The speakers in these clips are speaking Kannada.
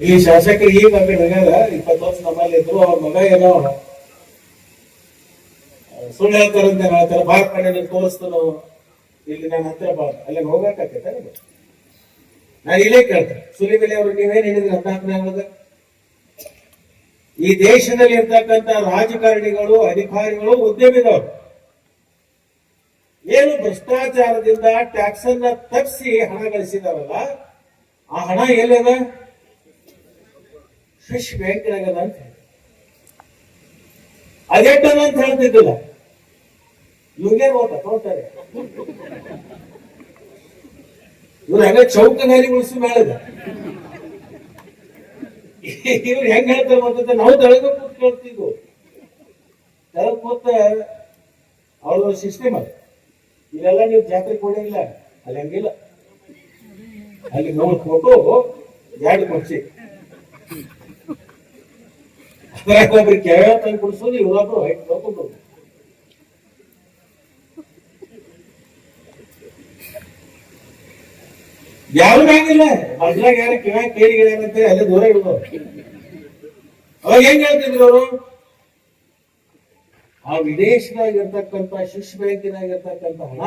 ಈ ಶಾಸಕರು ಈಗ ನಗರ ಇಪ್ಪತ್ತು ವರ್ಷ ನಮ್ಮಲ್ಲಿ ಇದ್ರು, ಅವ್ರ ಮಗ ಏನೋ ಸುಳ್ಳು ಹೇಳ್ತಾರೆ ಬಾರ್ ಕಡೆ ತೋರಿಸ್ತು ತೋರಿಸ್ತಾನು, ಇಲ್ಲಿ ನಾನು ಹತ್ರ ಬಾ ಅಲ್ಲಿ ಹೋಗಕ್ಕಾಗತ್ತೆ ನಾನು ಇಲ್ಲೇ ಕೇಳ್ತೇನೆ. ಸುಲಿಬೆಲೆ ಅವರು ನೀವೇನ್ ಹೇಳಿದ್ರಿ ಹದಿನಾಲ್ಕನೇ ಈ ದೇಶದಲ್ಲಿ ಇರ್ತಕ್ಕಂಥ ರಾಜಕಾರಣಿಗಳು, ಅಧಿಕಾರಿಗಳು, ಉದ್ಯಮಿಗಳು, ಏನು ಭ್ರಷ್ಟಾಚಾರದಿಂದ ಟ್ಯಾಕ್ಸ್ ಅನ್ನ ತಪ್ಪಿಸಿ ಹಣ ಗಳಿಸಿದಾರಲ್ಲ, ಆ ಹಣ ಎಲ್ಲದ? ಫಿಶ್ ಆಗಲ್ಲ ಅಂತ. ಅದೆಟ್ಟದ ಅಂತ ಹೇಳ್ತಿದ್ದಿಲ್ಲ. ಇವ್ರಿಗೆ ಓದ್ತಾ ತೋರ್ತಾರೆ ಇವ್ರು ಹೆಂಗ ಚೌಕಗಾರಿ ಉಳಿಸಿ ಮಾಡಿದ ಇವ್ರು ಹೆಂಗ್ ಹೇಳ್ತಾರೆ ಅಂತ ನಾವು ತೆಳಗ ಕೂತ್ ಕೇಳ್ತಿದ್ವು. ತಳಗ ಕೂತ ಅವ್ರ ಸಿಸ್ಟಮ್ ಇಲ್ಲೆಲ್ಲ ನೀವು ಜಾತ್ರೆ ಕೊಡಂಗಿಲ್ಲ. ಅಲ್ಲಿ ಹಂಗಿಲ್ಲ. ಅಲ್ಲಿ ನೋಡ್ ಫೋಟೋ ಎರಡು ಕೊಡ್ಸಿ. ಒಬ್ರು ಕೆಳ ತಂದು ಕುಡಿಸೋದು ಇವರೊಬ್ರು ಹೈಟ್ ತಗೊಂಡು ಯಾರು ಆಗಿಲ್ಲ ಮೊದ್ಲಾಗ ಯಾರ ಕಿವ ಕೇಳಿಗಳ ಅಂತ ಅಲ್ಲೇ ದೂರ ಇಡೋದು ಅವಾಗ ಹೆಂಗ್ ಹೇಳ್ತಿದ್ರು ಅವರು? ಆ ವಿದೇಶದಾಗ ಇರ್ತಕ್ಕಂಥ ಶಿಶ್ ಬ್ಯಾಂಕಿನಾಗ ಇರ್ತಕ್ಕಂಥ ಹಣ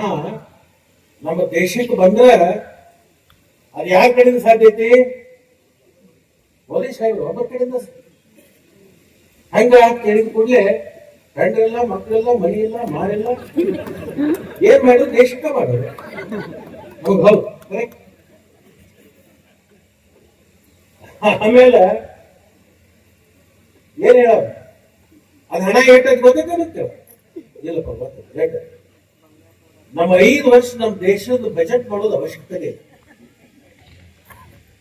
ನಮ್ಮ ದೇಶಕ್ಕೆ ಬಂದ್ರೆ ಅದು ಯಾರ ಕಡೆಯಿಂದ ಸಾಧ್ಯತೆ ಪೊಲೀಸ್ ಸಾಹೇಬ್ರು ಒಬ್ಬರ ಕಡೆಯಿಂದ ಹಂಗ ಕೇಳಿದ ಕೂಡಲೇ ಗಂಡರೆಲ್ಲ ಮಕ್ಕಳೆಲ್ಲ ಮನಿ ಮಾರೆಲ್ಲ ಏನ್ ಮಾಡೋದು? ದೇಶಕ್ಕೆ ಮಾಡೋದು. ಹೌದು. ಆಮೇಲೆ ಏನ್ ಹೇಳೋದು? ಅದ್ ಹಣ ಏಟದ್ ಗೊತ್ತೈತೆ ಇಲ್ಲಪ್ಪ ಗೊತ್ತಿಲ್ಲ ನಮ್ಮ ಐದು ವರ್ಷ ನಮ್ಮ ದೇಶದ ಬಜೆಟ್ ಮಾಡೋದು ಅವಶ್ಯಕತೆ ಇಲ್ಲ.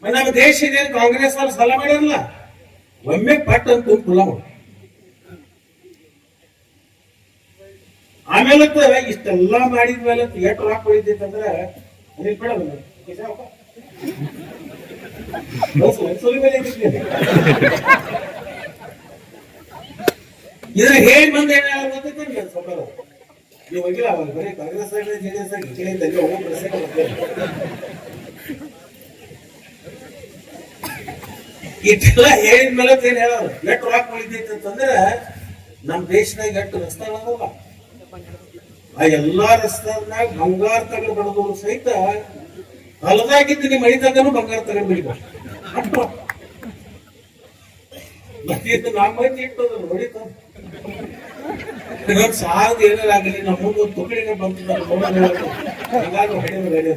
ನಮ್ಮ ದೇಶ ಇದೇನು ಕಾಂಗ್ರೆಸ್ ಅವ್ರು ಸಾಲ ಮಾಡಿರಲ್ಲ ಒಮ್ಮೆ ಪಟ್ ಅಂತ ಕುಲ ಮಾಡಿ ಆಮೇಲೆ ಇಷ್ಟೆಲ್ಲ ಮಾಡಿದ ಮೇಲೆ ಥಿಯೇಟರ್ ರಾಕ್ ಹೊಡಿತೈತಂದ್ರೆ ಅನಿಲ್ ಬೇಡ ಇಟ್ಟಿದ್ದೀನಿ. ಇದ್ರ ಹೇಗ್ ಬಂದ ಸ್ವಲ್ಪ ನೀವು ಹೋಗಿಲ್ಲ ಅವಾಗ ಬರೀ ಕಾಂಗ್ರೆಸ್ ಅಲ್ಲಿ ಹೋಗಿ ಪ್ರಶ್ನೆ ಬರ್ತಾರೆ. ಇಷ್ಟೆಲ್ಲ ಹೇಳಿದ್ಮೇಲೆ ಏನ್ ಹೇಳೋರು? ಎಷ್ಟು ಅಂತಂದ್ರೆ ನಮ್ ದೇಶದಾಗ ಎಷ್ಟು ರಸ್ತೆಗಳದಲ್ಲ ಆ ಎಲ್ಲಾ ರಸ್ತಾದಾಗ ಬಂಗಾರ ತಗೊಂಡು ಬಡದವರು ಸಹಿತ ಹೊಲದಾಗಿದ್ದು ನಿಮ್ಮ ಮಳಿದಾಗನು ಬಂಗಾರ ತಗೊಂಡು ಬಿಡಬಾರ್ದು ಮತ್ತೆ ಇದು ನಮ್ಮ ಮಂದಿ ಇಟ್ಟದ ಹೊಡಿತ. ಇನ್ನೊಂದು ಸಾಲದ ಏನಾರ ಆಗಲಿ, ನಮ್ಮ ಮುಂದೆ ತುಕಡಿಗೆ ಬಂತದ ಹಂಗಾಗಿ ಹೊಡೆಯೋದು